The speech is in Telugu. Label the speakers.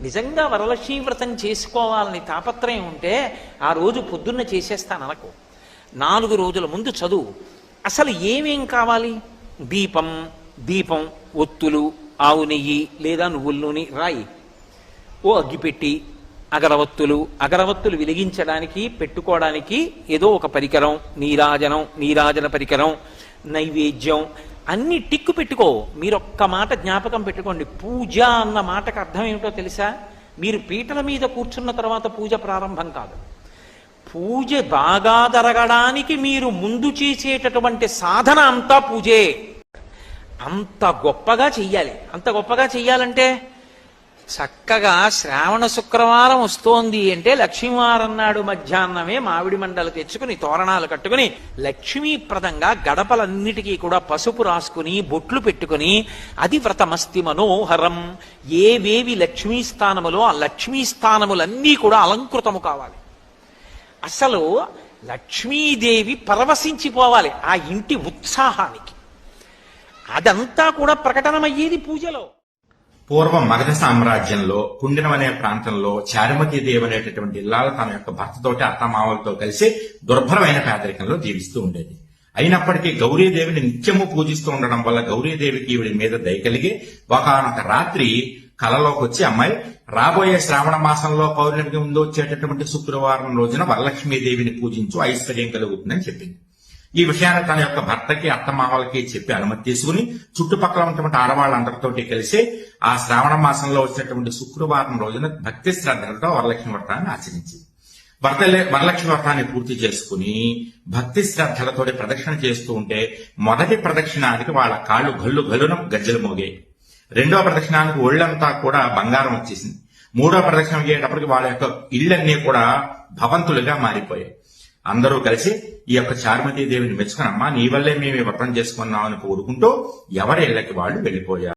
Speaker 1: నిజంగా వరలక్ష్మీ వ్రతం చేసుకోవాలని తాపత్రయం ఉంటే ఆ రోజు పొద్దున్న చేసేస్తాను అనకు. నాలుగు రోజుల ముందు చదువు. అసలు ఏమేం కావాలి? దీపం దీపం ఒత్తులు ఆవు నెయ్యి లేదా నువ్వుల నూనె రాయి. ఓ అగ్గిపెట్టి అగరవత్తులు. అగరవత్తులు వెలిగించడానికి పెట్టుకోవడానికి ఏదో ఒక పరికరం. నీరాజనం నీరాజన పరికరం. నైవేద్యం. అన్ని టిక్కు పెట్టుకో. మీరు ఒక్క మాట జ్ఞాపకం పెట్టుకోండి. పూజ అన్న మాటకు అర్థం ఏమిటో తెలుసా? మీరు పీటల మీద కూర్చున్న తర్వాత పూజ ప్రారంభం కాదు. పూజ బాగా జరగడానికి మీరు ముందు చేసేటటువంటి సాధన అంతా పూజే. అంత గొప్పగా చెయ్యాలి. అంత గొప్పగా చెయ్యాలంటే చక్కగా శ్రావణ శుక్రవారం వస్తోంది అంటే లక్ష్మీవారం నాడు మధ్యాహ్నమే మామిడి మండలు తెచ్చుకుని తోరణాలు కట్టుకుని లక్ష్మీప్రదంగా గడపలన్నిటికీ కూడా పసుపు రాసుకుని బొట్లు పెట్టుకుని అది వ్రతమస్తి మనోహరం ఏవేవి లక్ష్మీ స్థానములో ఆ లక్ష్మీ స్థానములన్నీ కూడా అలంకృతము కావాలి. అసలు లక్ష్మీదేవి పరవశించిపోవాలి ఆ ఇంటి ఉత్సాహానికి. అదంతా కూడా ప్రకటనమయ్యేది పూజలో.
Speaker 2: పూర్వం మగధ సామ్రాజ్యంలో కుండినం అనే ప్రాంతంలో చారుమతి దేవి అనేటటువంటి ఇల్లాలు తన యొక్క భర్తతోటి అత్తమావలతో కలిసి దుర్భరమైన పేదరికంలో జీవిస్తూ ఉండేది. అయినప్పటికీ గౌరీదేవిని నిత్యము పూజిస్తూ ఉండడం వల్ల గౌరీదేవికి ఈవిడి మీద దయ కలిగి ఒకనొక రాత్రి కలలోకి వచ్చి అమ్మాయి రాబోయే శ్రావణ మాసంలో పౌర్ణమికి ముందు వచ్చేటటువంటి శుక్రవారం రోజున వరలక్ష్మీదేవిని పూజించు ఐశ్వర్యం కలుగుతుందని చెప్పింది. ఈ విషయాన్ని తన యొక్క భర్తకి అత్తమామలకి చెప్పి అనుమతి తీసుకుని చుట్టుపక్కల ఉన్నటువంటి ఆడవాళ్ళందరితోటి కలిసి ఆ శ్రావణ మాసంలో వచ్చినటువంటి శుక్రవారం రోజున భక్తి శ్రద్ధలతో వరలక్ష్మి వ్రతాన్ని ఆచరించింది. వరదలే వరలక్ష్మి వ్రతాన్ని పూర్తి చేసుకుని భక్తి శ్రద్ధలతో ప్రదక్షిణ చేస్తూ ఉంటే మొదటి ప్రదక్షిణానికి వాళ్ళ కాళ్ళు గల్లు గల్లున గజ్జలు మోగాయి. రెండో ప్రదక్షిణానికి ఒళ్ళంతా కూడా బంగారం వచ్చేసింది. మూడో ప్రదక్షిణం అయ్యేటప్పటికి వాళ్ళ యొక్క ఇళ్ళన్నీ కూడా భవంతులుగా మారిపోయాయి. అందరూ కలిసి ఈ యొక్క చార్మతీ దేవిని మెచ్చుకునమ్మా నీ వల్లే మేము వ్రతం చేసుకున్నామని కోరుకుంటూ ఎవరి ఇళ్ళకి వాళ్ళు వెళ్ళిపోయారు.